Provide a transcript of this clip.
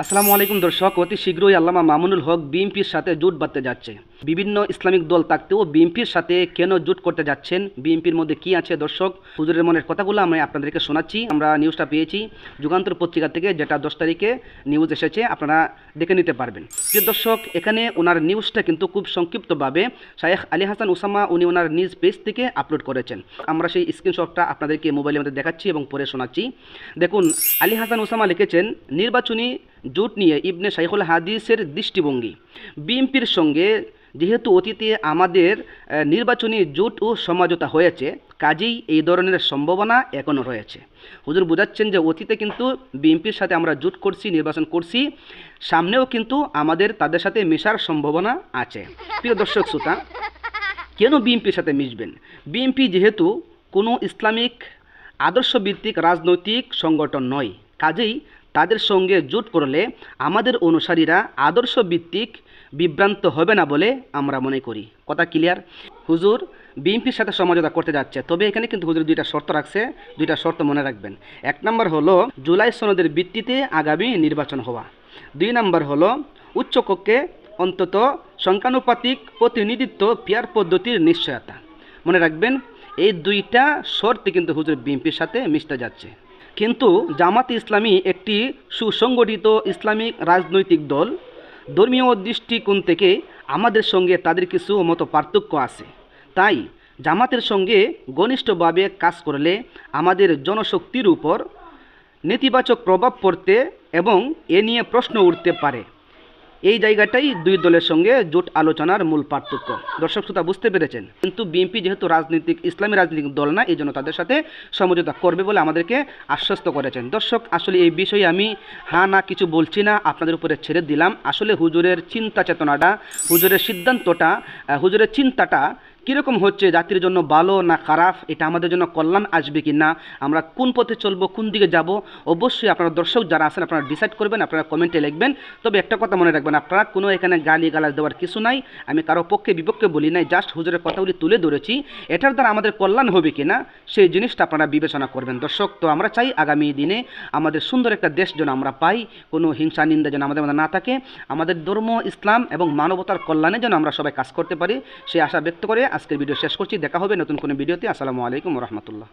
আসসালামু আলাইকুম দর্শক অতি শীঘ্রই আল্লামা মামুনুল হক বিএনপির সাথে জোট বাঁধতে যাচ্ছে। বিভিন্ন ইসলামিক দল থাকতেও বিএনপির সাথে কেন জোট করতে যাচ্ছেন? বিএনপির মধ্যে কি আছে দর্শক? হুজুরের মনের কথাগুলো আমি আপনাদেরকে শোনাচ্ছি। আমরা নিউজটা পেয়েছি। যুগান্তর পত্রিকা থেকে যেটা দশ তারিখে নিউজ এসেছে, আপনারা দেখে নিতে পারবেন। প্রিয় দর্শক, এখানে ওনার নিউজটা কিন্তু খুব সংক্ষিপ্তভাবে শায়েখ আলী হাসান ওসামা উনি ওনার নিজ পেজ থেকে আপলোড করেছেন। আমরা সেই স্ক্রিনশটটা আপনাদেরকে মোবাইলের মধ্যে দেখাচ্ছি এবং পরে শোনাচ্ছি। দেখুন, আলী হাসান ওসামা লিখেছেন, নির্বাচনী জোট নিয়ে ইবনে শাইখুল হাদিসের দৃষ্টিভঙ্গি। বিএনপির সঙ্গে যেহেতু অতীতে আমাদের নির্বাচনী জোট ও সমাজতা হয়েছে, কাজেই এই ধরনের সম্ভাবনা এখনও রয়েছে। হুজুর বোঝাচ্ছেন যে অতীতে কিন্তু বিএনপির সাথে আমরা জোট করছি, নির্বাচন করছি, সামনেও কিন্তু আমাদের তাদের সাথে মেশার সম্ভাবনা আছে। প্রিয় দর্শক শ্রোতা, কেন বিএনপির সাথে মিশবেন? বিএনপি যেহেতু কোনো ইসলামিক আদর্শভিত্তিক রাজনৈতিক সংগঠন নয়, কাজেই তাদের সঙ্গে জোট করলে আমাদের অনুসারীরা আদর্শ ভিত্তিক বিভ্রান্ত হবে না বলে আমরা মনে করি। কথা ক্লিয়ার হুজুর, বিএনপির সাথে সমঝোতা করতে যাচ্ছে, তবে এখানে কিন্তু হুজুর দুইটা শর্ত রাখছে, দুইটা শর্ত মনে রাখবেন। এক নম্বর হলো, জুলাই সনদের ভিত্তিতে আগামী নির্বাচন হওয়া। দুই নম্বর হলো, উচ্চকক্ষে অন্তত সংখ্যানুপাতিক প্রতিনিধিত্ব পিয়ার পদ্ধতির নিশ্চয়তা। মনে রাখবেন, এই দুইটা শর্তে কিন্তু হুজুর বিএনপির সাথে মিশতে যাচ্ছে। কিন্তু জামাত ইসলামী একটি সুসংগঠিত ইসলামিক রাজনৈতিক দল। ধর্মীয় দৃষ্টিকোণ থেকে আমাদের সঙ্গে তাদের কিছু মতো পার্থক্য আছে। তাই জামাতের সঙ্গে ঘনিষ্ঠভাবে কাজ করলে আমাদের জনশক্তির উপর নেতিবাচক প্রভাব পড়তে এবং এ নিয়ে প্রশ্ন উঠতে পারে। এই জায়গাটাই দুই দলের সঙ্গে জোট আলোচনার মূল পার্থক্য। দর্শক শ্রোতা, বুঝতে পেরেছেন? কিন্তু বিএনপি যেহেতু রাজনৈতিক, ইসলামী রাজনৈতিক দল না এই জন্য তাদের সাথে সমঝোতা করবে বলে আমাদেরকে আশ্বস্ত করেছেন। দর্শক, আসলে এই বিষয়ে আমি হা না, কিছু বলছি না, আপনাদের উপরে ছেড়ে দিলাম। আসলে হুজুরের চিন্তা চেতনাটা, হুজুরের সিদ্ধান্তটা হুজুরের চিন্তাটা কীরকম হচ্ছে জাতির জন্য ভালো না খারাপ? এটা আমাদের জন্য কল্যাণ আসবে কি না? আমরা কোন পথে চলবো, কোন দিকে যাব? অবশ্যই আপনারা দর্শক যারা আছেন, আপনারা ডিসাইড করবেন, আপনারা কমেন্টে লিখবেন। তবে একটা কথা মনে রাখবেন, আপনারা কোনো এখানে গালি গালাজ দেওয়ার কিছু নাই। আমি কারও পক্ষে বিপক্ষে বলি নাই জাস্ট হুজুরের কথাগুলি তুলে ধরেছি। এটার দ্বারা আমাদের কল্যাণ হবে কি না? সেই জিনিসটা আপনারা বিবেচনা করবেন। দর্শক, তো আমরা চাই আগামী দিনে আমাদের সুন্দর একটা দেশ যেন আমরা পাই, কোনো হিংসা, নিন্দা যেন আমাদের মধ্যে না থাকে। আমাদের ধর্ম, ইসলাম এবং মানবতার কল্যাণে যেন আমরা সবাই কাজ করতে পারি সেই আশা ব্যক্ত করে আজকের ভিডিও শেষ করছি। দেখা হবে নতুন কোনো ভিডিওতে। আসসালামু আলাইকুম রহমতুল্লাহ।